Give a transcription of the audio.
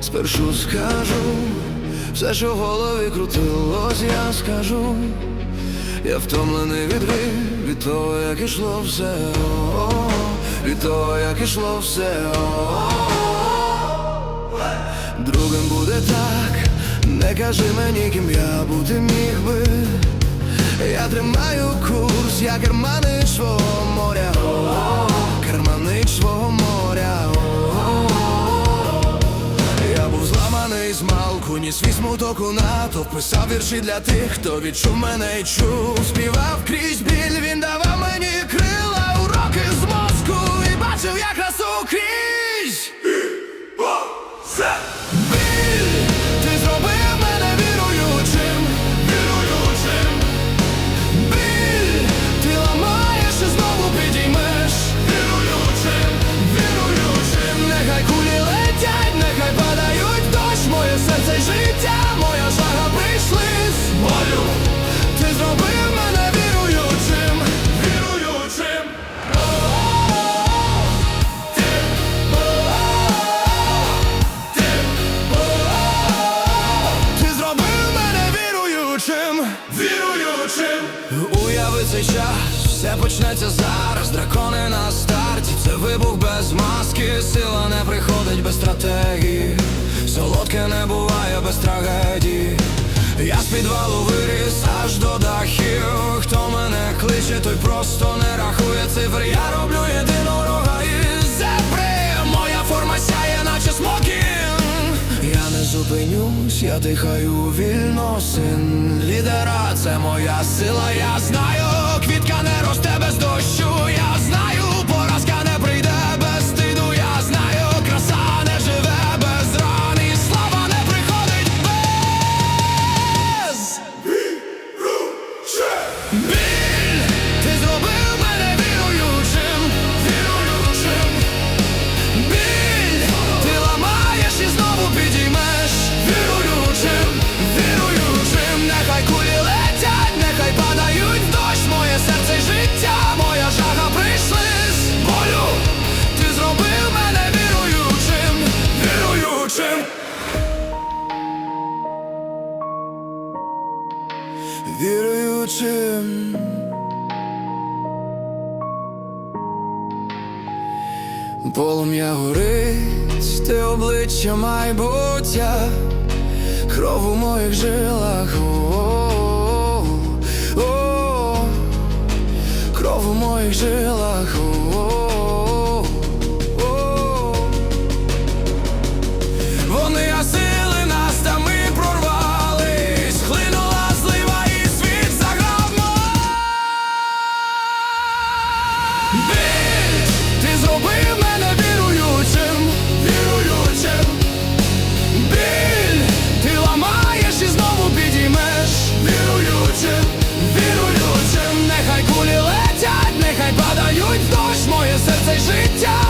Спершу скажу все, що в голові крутилось, я скажу. Я втомлений від гри, від того, як ішло все, від того, як ішло все. Другим буде так, не кажи мені, ким я бути міг би. Я тримаю курс, я керманич свого моря, керманич свого моря. Я був зламаний з малку, ніс свій смуток у натовп Писав вірші для тих, хто відчув мене і чув Співав крізь біль, він давав нехай падають дощ Моє серце й життя, моя жага Уяви цей час, все почнеться зараз. Дракони на старті, це вибух без маски. Сила не приходить без стратегії. Солодке не буває без трагедії. Я з підвалу виріс аж до дахів. Хто мене кличе, той просто не рахує цифр. Я роблю єдинорога зупинюсь, я дихаю вільно, син лідера, це моя сила, я знаю, Віруючим Полум'я горить, ти обличчя майбуття, кров у моїх жилах, о, о, кров у моїх жилах, о, Біль, ти зробив мене віруючим, віруючим. Біль, ти ламаєш і знову підіймеш. Віруючим, віруючим. Нехай кулі летять, нехай падають в дощ Моє серце й життя,